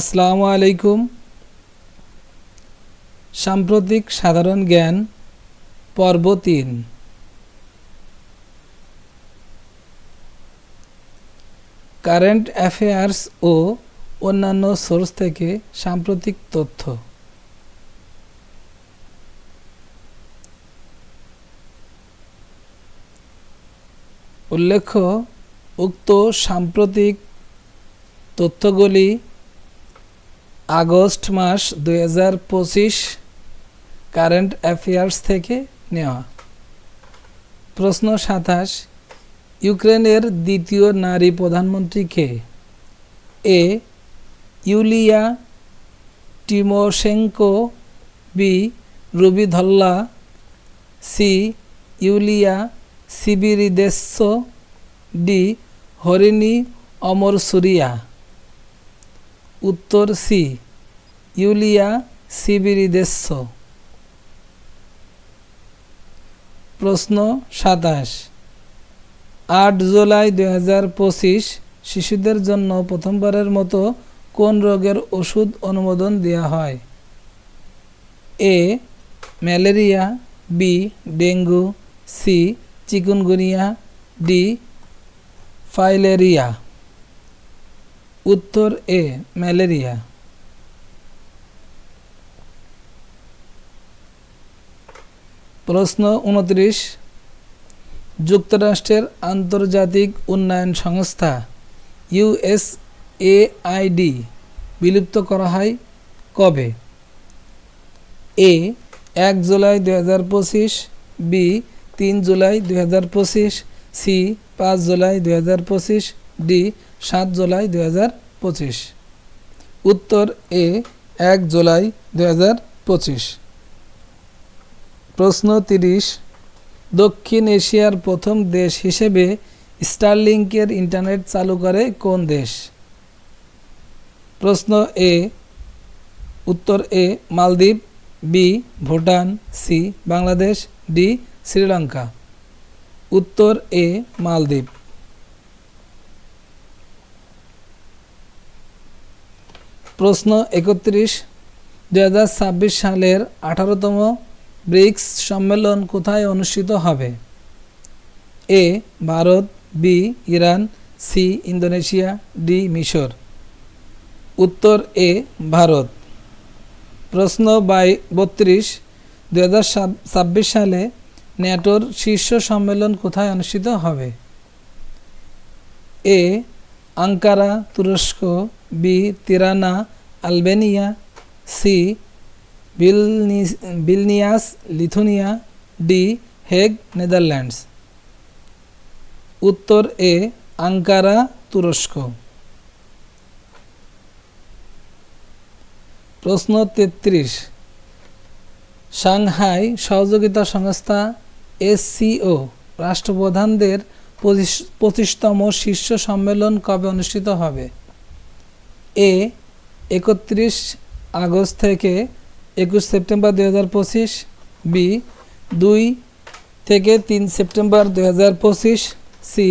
আসসালামু আলাইকুম। সাম্প্রতিক সাধারণ জ্ঞান, পর্ব তিন। কারেন্ট অ্যাফেয়ার্স ও অন্যান্য সোর্স থেকে সাম্প্রতিক তথ্য। উল্লেখ্য, উক্ত সাম্প্রতিক তথ্যগুলি আগস্ট মাস দুই হাজার পঁচিশ কারেন্ট অ্যাফেয়ার্স থেকে নেওয়া। প্রশ্ন সাতাশ, ইউক্রেনের দ্বিতীয় নারী প্রধানমন্ত্রী কে? এ, ইউলিয়া টিমোশেঙ্কো, বি, রুবিধল্লা, সি, ইউলিয়া সিবিরিদেস্য ডি, হরিণী অমর সুরিয়া উত্তর সি। ইউলিয়া সিবিরিদেস্য প্রশ্ন সাতাশ। আট জুলাই দুই হাজার পঁচিশ, শিশুদের জন্য প্রথমবারের মতো কোন রোগের ওষুধ অনুমোদন দেওয়া হয়? A, malaria, B, dengue, C, chikungunya, D, filaria. উত্তর এ, ম্যালেরিয়া। প্রশ্ন উনত্রিশ। যুক্তরাষ্ট্রের আন্তর্জাতিক উন্নয়ন সংস্থা ইউএসএআইডি বিলুপ্ত করা হয় কবে? এ, এক জুলাই দু হাজার পঁচিশ, বি, তিন জুলাই দু হাজার পঁচিশ, সি, পাঁচ জুলাই দু হাজার পঁচিশ, ডি, সাত জুলাই দু হাজার পঁচিশ। উত্তর এ, এক জুলাই দু হাজার পঁচিশ। প্রশ্ন তিরিশ, দক্ষিণ এশিয়ার প্রথম দেশ হিসেবে স্টারলিংকের ইন্টারনেট চালু করে কোন দেশ? প্রশ্ন এ, উত্তর এ, মালদ্বীপ, B, Bhutan, C, Bangladesh, D, Sri Lanka. উত্তর এ, মালদ্বীপ। প্রশ্ন একত্রিশ, দুই সালের আঠারোতম ব্রিক্স সম্মেলন কোথায় অনুষ্ঠিত হবে? A, Bharat, B, Iran, C, Indonesia, D, মিশর। উত্তর এ, ভারত। প্রশ্ন বাই বত্রিশ, দুই সালে ন্যাটোর শীর্ষ সম্মেলন কোথায় অনুষ্ঠিত হবে? এ, আঙ্কারা, তুরস্ক, B, Tirana, Albania, C Vilnius, Lithuania, D, Hague, Netherlands. উত্তর এ, আঙ্কারা, তুরস্ক। প্রশ্ন তেত্রিশ। সাংহাই সহযোগিতা সংস্থা এসসিও রাষ্ট্রপ্রধানদের পঁচিশতম শীর্ষ সম্মেলন কবে অনুষ্ঠিত হবে? এ, একত্রিশ আগস্ট থেকে একুশ সেপ্টেম্বর দুই হাজার পঁচিশ, বি, দুই থেকে তিন সেপ্টেম্বর দুই হাজার পঁচিশ, সি,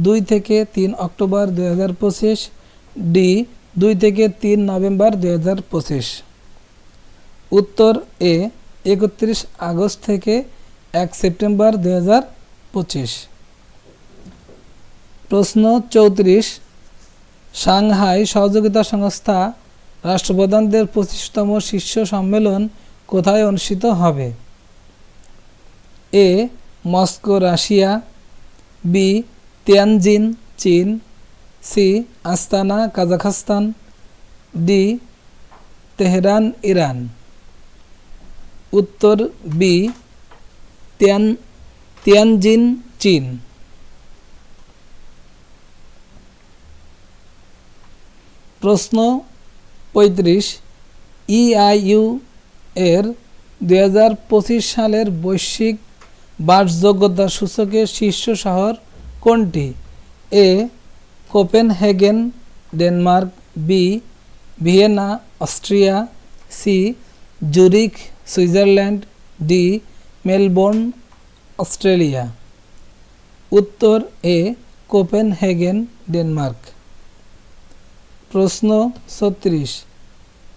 দুই থেকে তিন অক্টোবর দুই হাজার পঁচিশ, ডি, দুই থেকে তিন নভেম্বর দুই হাজার পঁচিশ। উত্তর এ, একত্রিশ আগস্ট থেকে এক সেপ্টেম্বর দুই হাজার পঁচিশ। প্রশ্ন চৌত্রিশ, সাংহাই সহযোগিতা সংস্থা রাষ্ট্রপ্রধানদের পঁচিশতম শীর্ষ সম্মেলন কোথায় অনুষ্ঠিত হবে? A. Moscow, Russia. B. Tianjin, চীন। C. Astana, Kazakhstan. D. Tehran, Iran. উত্তর, বি. তিয়ান, তিয়ানজিন, চীন। প্রশ্ন পঁয়ত্রিশ ইআইইউ এর দু হাজার পঁচিশ সালের বৈশ্বিক বাসযোগ্যতা সূচকের শীর্ষ শহর কোনটি? A, Copenhagen, Denmark, B, Vienna, Austria, C Zurich Switzerland, D, Melbourne, Australia. উত্তর, এ, কোপেনহেগেন, ডেনমার্ক। প্রশ্ন ছত্রিশ।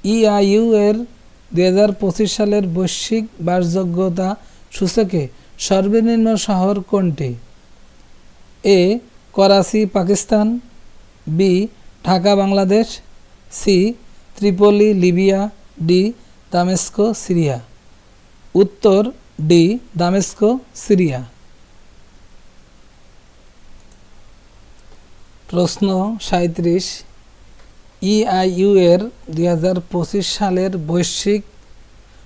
ইআইইউ এর দুই হাজার পঁচিশ সালের বৈশ্বিক বাসযোগ্যতা সূচকে সর্বনিম্ন শহর কোনটি? A, Karachi, Pakistan. B, Dhaka, Bangladesh. C, Tripoli, Libya. D, Damascus, Syria. উত্তর, ডি, দামেস্কো, সিরিয়া। প্রশ্ন সাঁত্রিশ ইআইইউ এর দুই হাজার পঁচিশ সালের বৈশ্বিক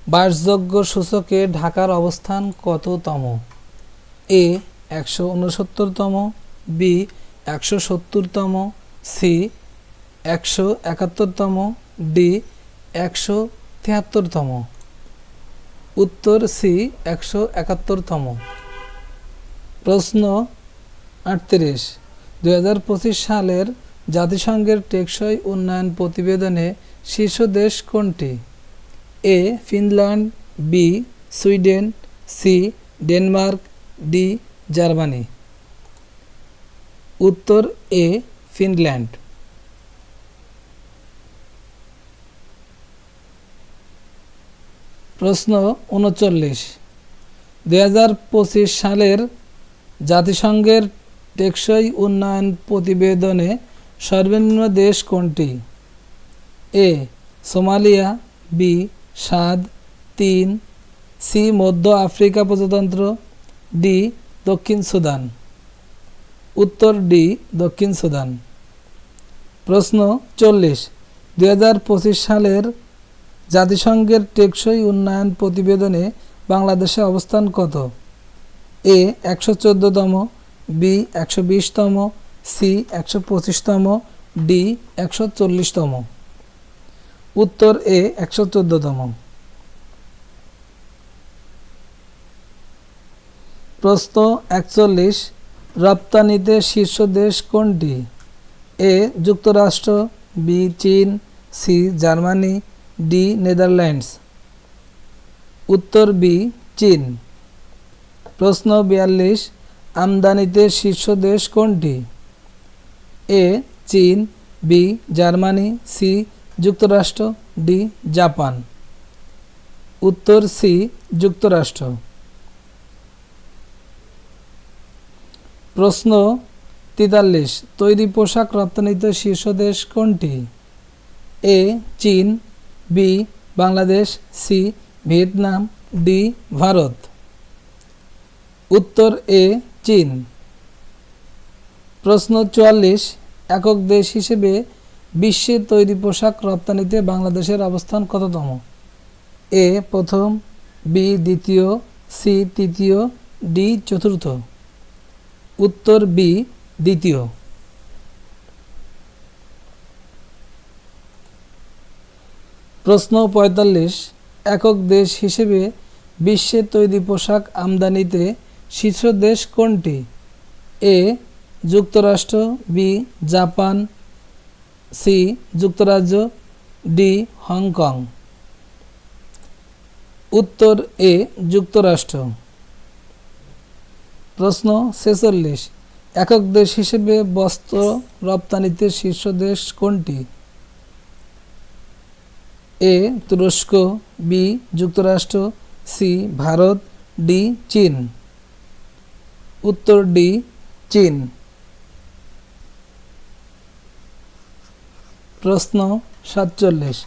বাসযোগ্য সূচকে ঢাকার অবস্থান কততম? এ, একশো উনসত্তরতম বি, একশো সত্তরতম, সি, একশো একাত্তরতম, ডি, একশো তিয়াত্তরতম। উত্তর সি, একশো একাত্তরতম। প্রশ্ন আটত্রিশ পঁচিশ সালের জাতিসংঘের টেকসই উন্নয়ন প্রতিবেদনে শীর্ষ দেশ কোনটি? A, Finland, B, Sweden, C, Denmark, D, Germany. উত্তর, এ, ফিনল্যান্ড। প্রশ্ন উনচল্লিশ। দুই হাজার পঁচিশ সালের জাতিসংঘের টেকসই উন্নয়ন প্রতিবেদনে সর্বনিম্ন দেশ কোনটি? এ, সোমালিয়া, বি, সাদ, তিন, সি, মধ্য আফ্রিকা প্রজাতন্ত্র, ডি, দক্ষিণ সুদান। উত্তর ডি, দক্ষিণ সুদান। প্রশ্ন চল্লিশ। পঁচিশ সালের জাতিসংঘের টেকসই উন্নয়ন প্রতিবেদনে বাংলাদেশের অবস্থান কত? এ, একশো চোদ্দোতম, বি, একশো বিশতম সি একশো পঁচিশতম, ডি একশো চল্লিশতম। উত্তর এ একশো চোদ্দতম। প্রশ্ন একচল্লিশ, রপ্তানিতে শীর্ষ দেশ কোনটি? এ যুক্তরাষ্ট্র, বি চীন, সি জার্মানি, ডি নেদারল্যান্ডস। উত্তর বি চীন। প্রশ্ন বিয়াল্লিশ, আমদানিতে শীর্ষ দেশ কোনটি? এ, চীন, বি, জার্মানি, সি, যুক্তরাষ্ট্র, ডি, জাপান। উত্তর সি, যুক্তরাষ্ট্র। প্রশ্ন তেতাল্লিশ। তৈরি পোশাক রপ্তানিতে শীর্ষ দেশ কোনটি? এ, চীন, B, Bangladesh, C, Vietnam, D, Bharat. উত্তর এ, চীন। প্রশ্ন চুয়াল্লিশ। একক দেশ হিসেবে বিশ্বে তৈরি পোশাক রপ্তানিতে বাংলাদেশের অবস্থান কততম? এ, প্রথম, বি, দ্বিতীয়, সি, তৃতীয়, ডি, চতুর্থ। উত্তর, বি, দ্বিতীয়। প্রশ্ন পঁয়তাল্লিশ, একক দেশ হিসেবে বিশ্বে তৈরি পোশাক আমদানিতে শীর্ষ দেশ কোনটি? এ যুক্তরাষ্ট্র বি জাপান সি যুক্তরাজ্য ডি হংকং। উত্তর এ যুক্তরাষ্ট্র। প্রশ্ন ছেচল্লিশ। একক দেশ হিসেবে বস্ত্র রপ্তানিতে শীর্ষ দেশ কোনটি? এ তুরস্ক বি যুক্তরাষ্ট্র সি ভারত ডি চীন। উত্তর ডি চীন। প্রশ্ন সাতচল্লিশ।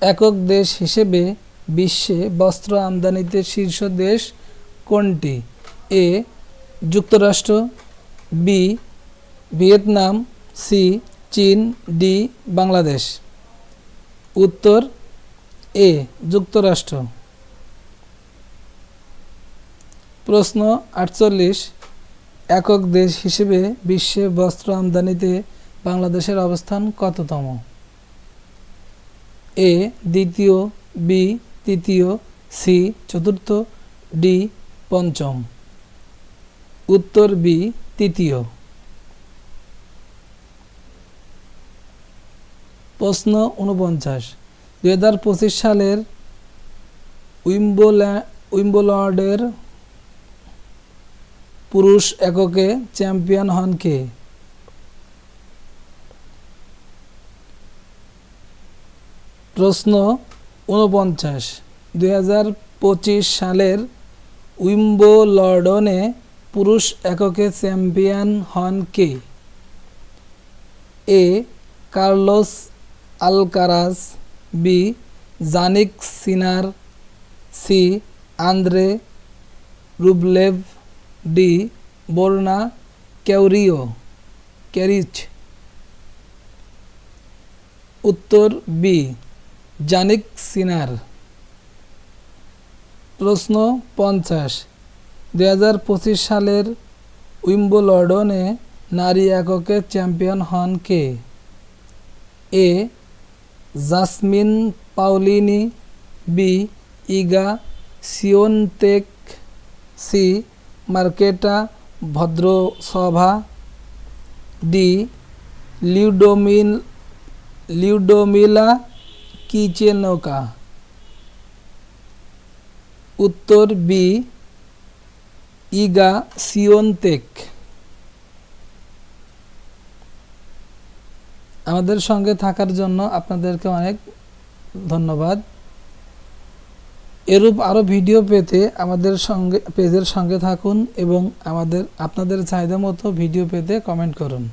একক দেশ হিসেবে বিশ্বে বস্ত্র আমদানিতে শীর্ষ দেশ কোনটি? এ, যুক্তরাষ্ট্র, বি, ভিয়েতনাম, সি, চীন, ডি, বাংলাদেশ। উত্তর, এ, যুক্তরাষ্ট্র। প্রশ্ন আটচল্লিশ। একক দেশ হিসেবে বিশ্বে বস্ত্র আমদানিতে বাংলাদেশের অবস্থান কততম? এ, দ্বিতীয়, বি, তৃতীয়, সি, চতুর্থ, ডি, পঞ্চম। উত্তর বি, তৃতীয়। প্রশ্ন উনপঞ্চাশ দু হাজার পঁচিশ সালের উইম্বলা উইম্বলডের পুরুষ এককে চ্যাম্পিয়ন হন কে? প্রশ্ন ঊনপঞ্চাশ। দুই হাজার পঁচিশ সালের উইম্বলডনে পুরুষ এককে চ্যাম্পিয়ন হন কে? A. Carlos Alcaraz. B. Jannik Sinner. C. Andrey Rublev. D. Borna ক্যাউরিও Coric. উত্তর বি। জানিক সিনার। প্রশ্ন পঞ্চাশ। দুই হাজার পঁচিশ সালের উইম্বলডনে নারী এককে চ্যাম্পিয়ন হন কে? A. Jasmine Paolini B. Iga Swiatek. C. Marketa Vondrousova. D. লিউডোমিন Lyudmyla Kichenok উত্তর বি ইগা সিওনতেক আমাদের সঙ্গে থাকার জন্য আপনাদেরকে অনেক ধন্যবাদ। এরূপ আরও ভিডিও পেতে আমাদের সঙ্গে, পেজের সঙ্গে থাকুন এবং আমাদের, আপনাদের চাহিদা মতো ভিডিও পেতে কমেন্ট করুন।